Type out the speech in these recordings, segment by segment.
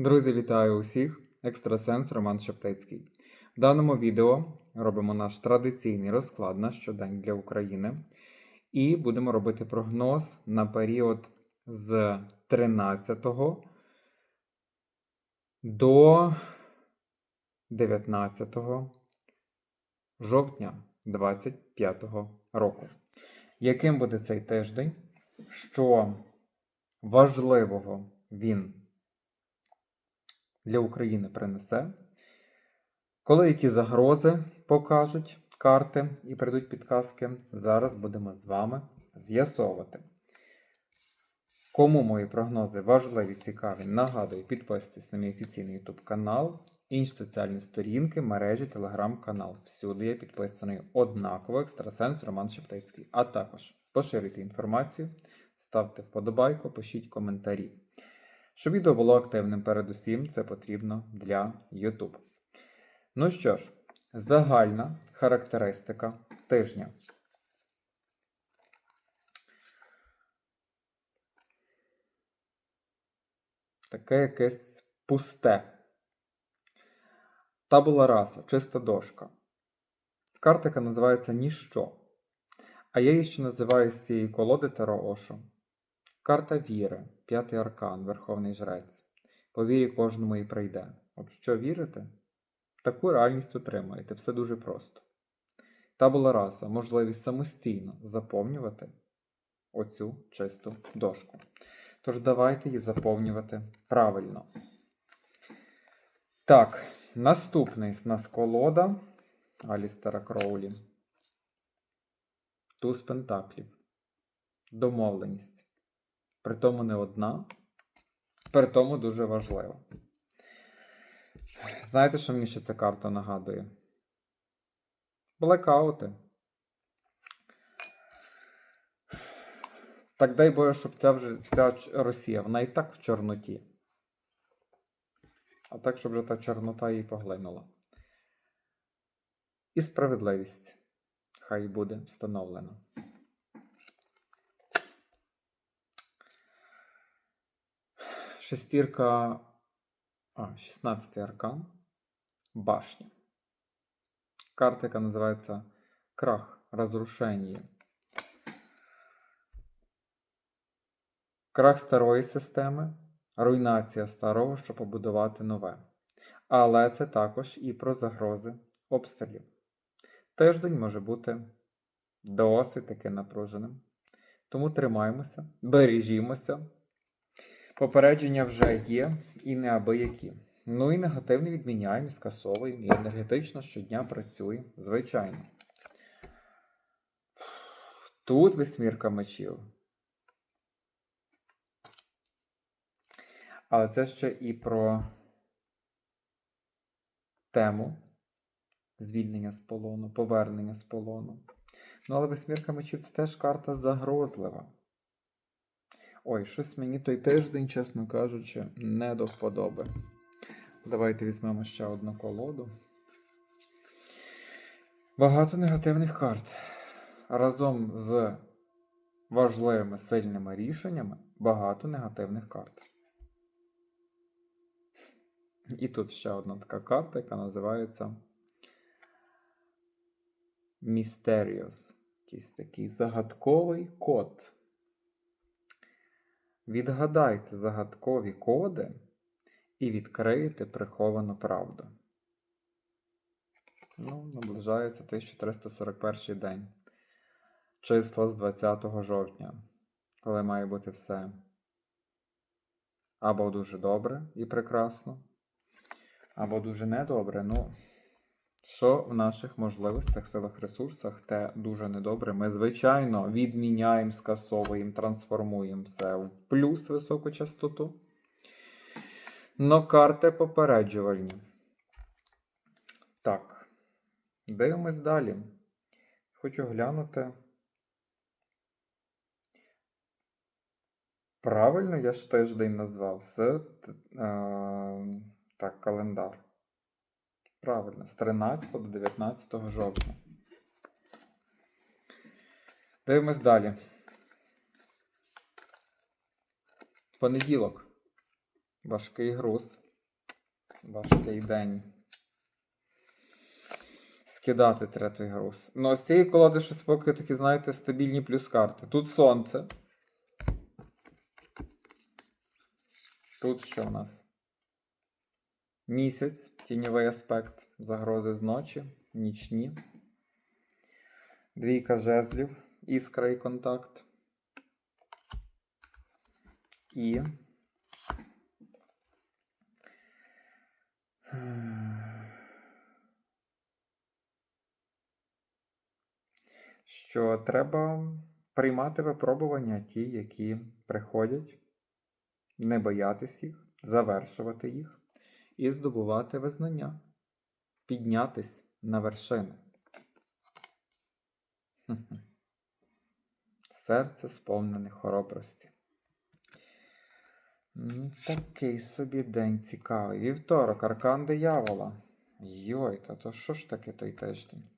Друзі, вітаю усіх! Екстрасенс Роман Шептицький. В даному відео робимо наш традиційний розклад на щодень для України. І будемо робити прогноз на період з 13 до 19 жовтня 2025 року. Яким буде цей тиждень? Що важливого він для України принесе. Коли які загрози покажуть карти і прийдуть підказки, зараз будемо з вами з'ясовувати. Кому мої прогнози важливі, цікаві, нагадую, підписуйтесь на мій офіційний YouTube канал, інші соціальні сторінки, мережі, телеграм-канал. Всюди я підписаний однаково екстрасенс Роман Шептицький. А також поширюйте інформацію, ставте вподобайку, пишіть коментарі. Щоб відео було активним передусім, це потрібно для YouTube. Ну що ж, загальна характеристика тижня. Таке якесь пусте. Табула раса, чиста дошка. Картика називається Ніщо. А я її ще називаю з цієї колоди Таро Ошо. Карта віри, п'ятий аркан, Верховний Жрець. По вірі кожному і прийде. От що вірите? Таку реальність отримаєте. Все дуже просто. Табула раса, можливість самостійно заповнювати оцю чисту дошку. Тож давайте її заповнювати правильно. Так, наступний з нас колода Алістера Кроулі. Туз Пентаклів. Домовленість. Притому не одна, притому дуже важлива. Знаєте, що мені ще ця карта нагадує? Блекаути. Так дай Боже, щоб ця вже вся Росія, вона і так в Чорноті. А так, щоб вже та Чорнота її поглинула. І справедливість хай буде встановлена. Шестірка. А, 16 аркан. Башня. Карта, яка називається Крах, розрушення. Крах старої системи, руйнація старого, щоб побудувати нове. Але це також і про загрози обстрілів. Тиждень може бути досить таки напруженим. Тому тримаємося, бережімося. Попередження вже є і неабиякі. Ну і негативне відміняємо, скасовуємо, і енергетично щодня працюємо, звичайно. Тут вісьмірка мечів. Але це ще і про тему звільнення з полону, повернення з полону. Ну, але восьмірка мечів це теж карта загрозлива. Ой, щось мені той тиждень, чесно кажучи, не до вподоби. Давайте візьмемо ще одну колоду. Багато негативних карт. Разом з важливими сильними рішеннями багато негативних карт. І тут ще одна така карта, яка називається Mysterious. Якийсь такий загадковий код. Відгадайте загадкові коди і відкриєте приховану правду. Ну, наближається 1341 день. Числа з 20 жовтня, коли має бути все або дуже добре і прекрасно, або дуже недобре. Ну, що в наших можливостях, силах, ресурсах, те дуже недобре. Ми, звичайно, відміняємо, скасовуємо, трансформуємо все в плюс високу частоту. Но карти попереджувальні. Так. Дивимось далі. Хочу глянути. Правильно я ж тиждень назвав з е, так, календар. Правильно, з 13 до 19 жовтня. Дивимось далі. Понеділок. Важкий груз. важкий день. Скидати треба той груз. Ну, з цієї колоди щось поки такі, знаєте, стабільні плюс карти. Тут сонце. Тут що в нас? Місяць, тіньовий аспект, загрози зночі, нічні. Двійка жезлів, іскра і контакт. І. Що треба приймати випробування ті, які приходять, не боятись їх, завершувати їх і здобувати визнання, піднятись на вершину. Серце сповнене хоробрості. Такий собі день цікавий. Вівторок, аркан диявола. Йой, та то що ж таке той тиждень?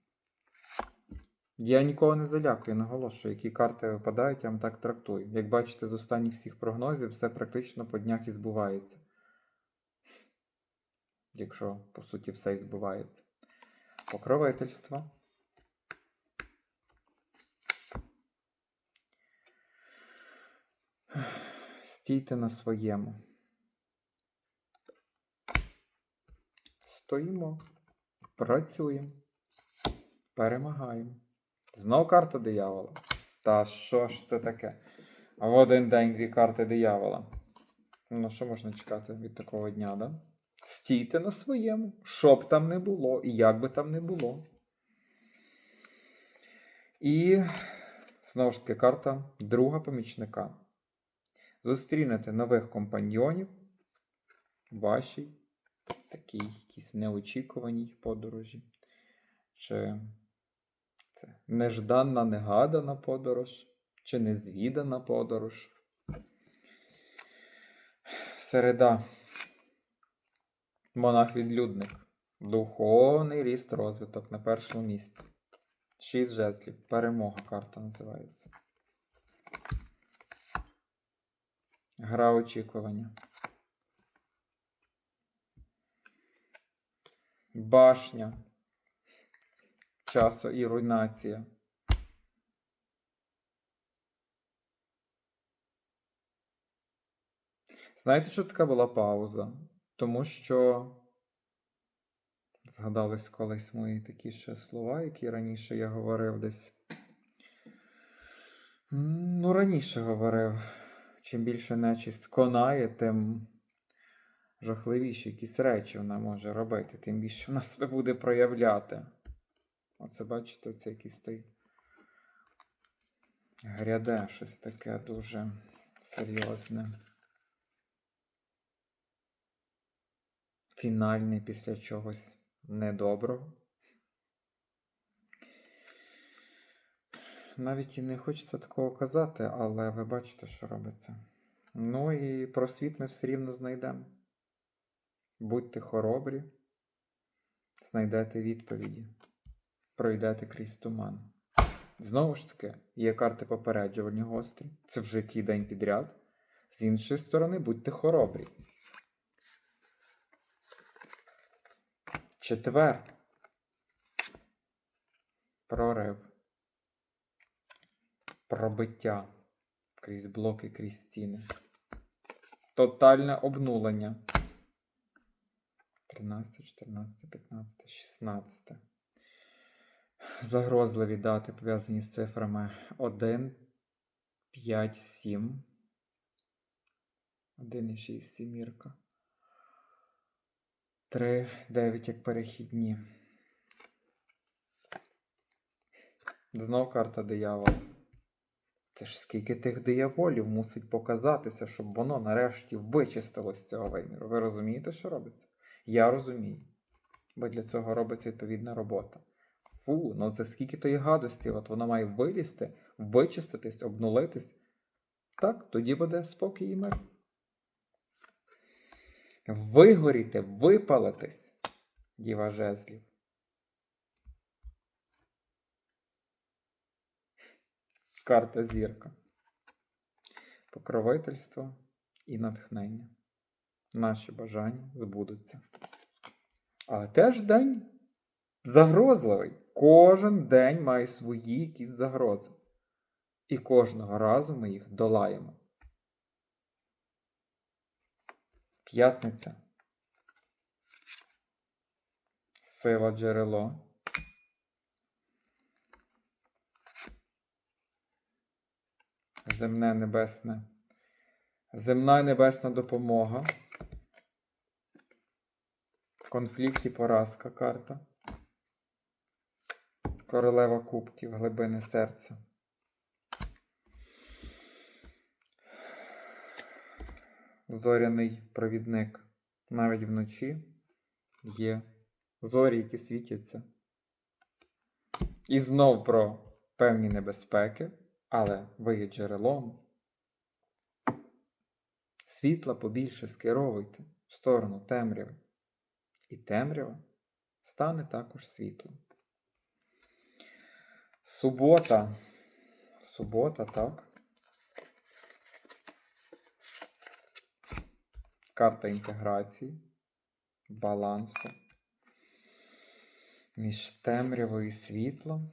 Я нікого не залякую, наголошую, які карти випадають, я вам так трактую. Як бачите, з останніх всіх прогнозів все практично по днях і збувається. Якщо, по суті, все і збувається. Покровительство. Стійте на своєму. Стоїмо, працюємо, перемагаємо. Знов карта диявола. Та що ж це таке? В один день дві карти диявола. Ну, що можна чекати від такого дня, да? Стійте на своєму, що б там не було, і як би там не було. І знову ж таки карта друга помічника. Зустрінете нових компаньйонів вашій такій якійсь неочікуваній подорожі. Чи це нежданна, негадана подорож, чи незвідана подорож. Середа. Монах-відлюдник. Духовний ріст розвиток на першому місці. Шість жезлів. Перемога карта називається. Гра очікування. Башня. Часу і руйнація. Знаєте, що така була пауза? Тому що згадались колись мої такі ще слова, які раніше я говорив десь. Ну, раніше говорив. Чим більше нечисть конає, тим жахливіші якісь речі вона може робити, тим більше вона себе буде проявляти. Оце бачите, це якийсь той гряде щось таке дуже серйозне. Фінальний після чогось недоброго. Навіть і не хочеться такого казати, але ви бачите, що робиться. Ну і про світ ми все рівно знайдемо. Будьте хоробрі, знайдете відповіді, пройдете крізь туман. Знову ж таки, є карти попереджувальні гострі. Це вже який день підряд. З іншої сторони, будьте хоробрі. Четвер. Прорив. Пробиття крізь блоки, крізь стіни. Тотальне обнулення. 13, 14, 15, 16. Загрозливі дати пов'язані з цифрами 1, 5, 7. 1 і 6 сімірка. 3, 9 як перехідні. Знов карта диявола. Це ж скільки тих дияволів мусить показатися, щоб воно нарешті вичистилось з цього виміру. Ви розумієте, що робиться? Я розумію. Бо для цього робиться відповідна робота. Фу, ну це скільки тої гадості, от воно має вилізти, вичиститись, обнулитись. Так, тоді буде спокій і мир. Вигоріти, випалитись, діва жезлів. Карта зірка. Покровительство і натхнення. наші бажання збудуться. Але теж день загрозливий. Кожен день має свої якісь загрози. І кожного разу ми їх долаємо. П'ятниця. Сила джерело. Земне небесне. Земна і небесна допомога. Конфлікт і поразка карта. Королева кубків, глибини серця. Зоряний провідник. Навіть вночі є зорі, які світяться. І знов про певні небезпеки, але ви є джерелом. Світла побільше скеровуйте в сторону темряви. І темрява стане також світлом. Субота. Субота, так. Карта інтеграції, балансу між темрявою і світлом.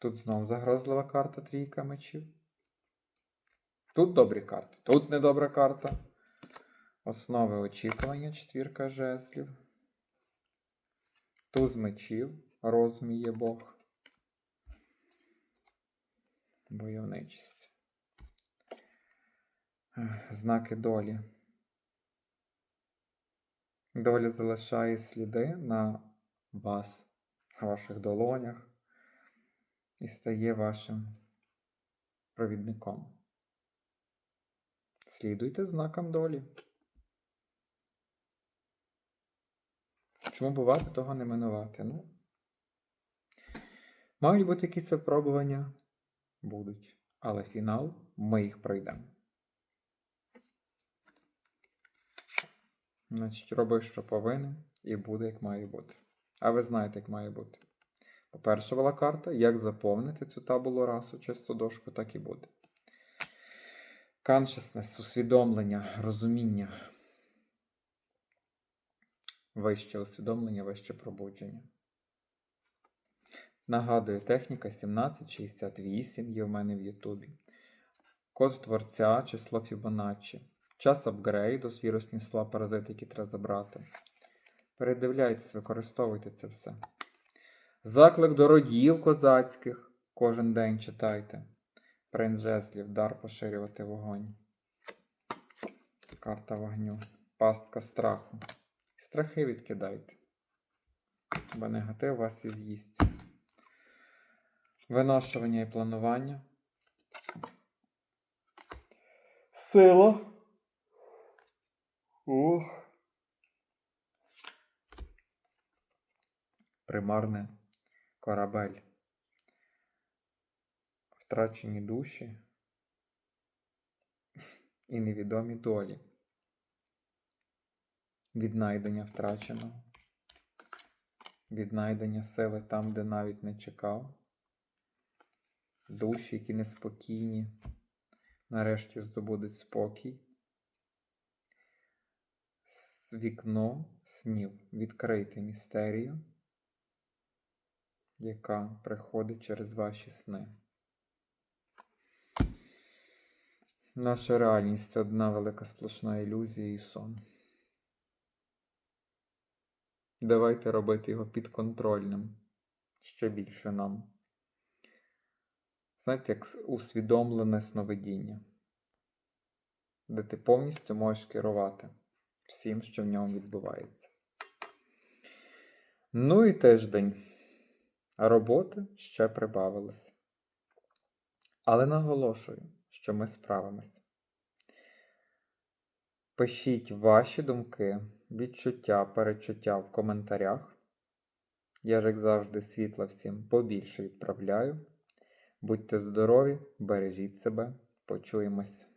Тут знов загрозлива карта трійка мечів. Тут добрі карти, тут недобра карта. Основи очікування, четвірка жезлів. Туз мечів, розум є Бог. Бойовничість. Знаки долі. Доля залишає сліди на вас, на ваших долонях і стає вашим провідником. Слідуйте знакам долі. Чому бувати, того не минувати? Ну, мають бути якісь випробування? Будуть. Але фінал ми їх пройдемо. Значить, роби, що повинен, і буде, як має бути. А ви знаєте, як має бути. По-перше, була карта, як заповнити цю табулу расу, чисту дошку, так і буде. Consciousness, усвідомлення, розуміння. Вище усвідомлення, вище пробудження. Нагадую, техніка 1768 є в мене в Ютубі. Код творця, число Фібоначчі. Час апгрейду, з вірусні слова паразити, які треба забрати. Передивляйтесь, використовуйте це все. Заклик до родів козацьких. Кожен день читайте. Принц жезлів, дар поширювати вогонь. Карта вогню. Пастка страху. Страхи відкидайте. Бо негатив вас і з'їсть. Виношування і планування. Сила. Ох. Примарне корабель. Втрачені душі і невідомі долі. Віднайдення втраченого. Віднайдення сили там, де навіть не чекав. Душі, які неспокійні, нарешті здобудуть спокій. С- Вікно снів відкрити містерію, яка приходить через ваші сни. Наша реальність це одна велика сплошна ілюзія і сон. Давайте робити його підконтрольним ще більше нам. Знаєте, як усвідомлене сновидіння, де ти повністю можеш керувати всім, що в ньому відбувається. Ну і тиждень. Роботи ще прибавилось. Але наголошую, що ми справимось. Пишіть ваші думки, відчуття, перечуття в коментарях. Я ж, як завжди, світла всім побільше відправляю. Будьте здорові, бережіть себе, почуємось.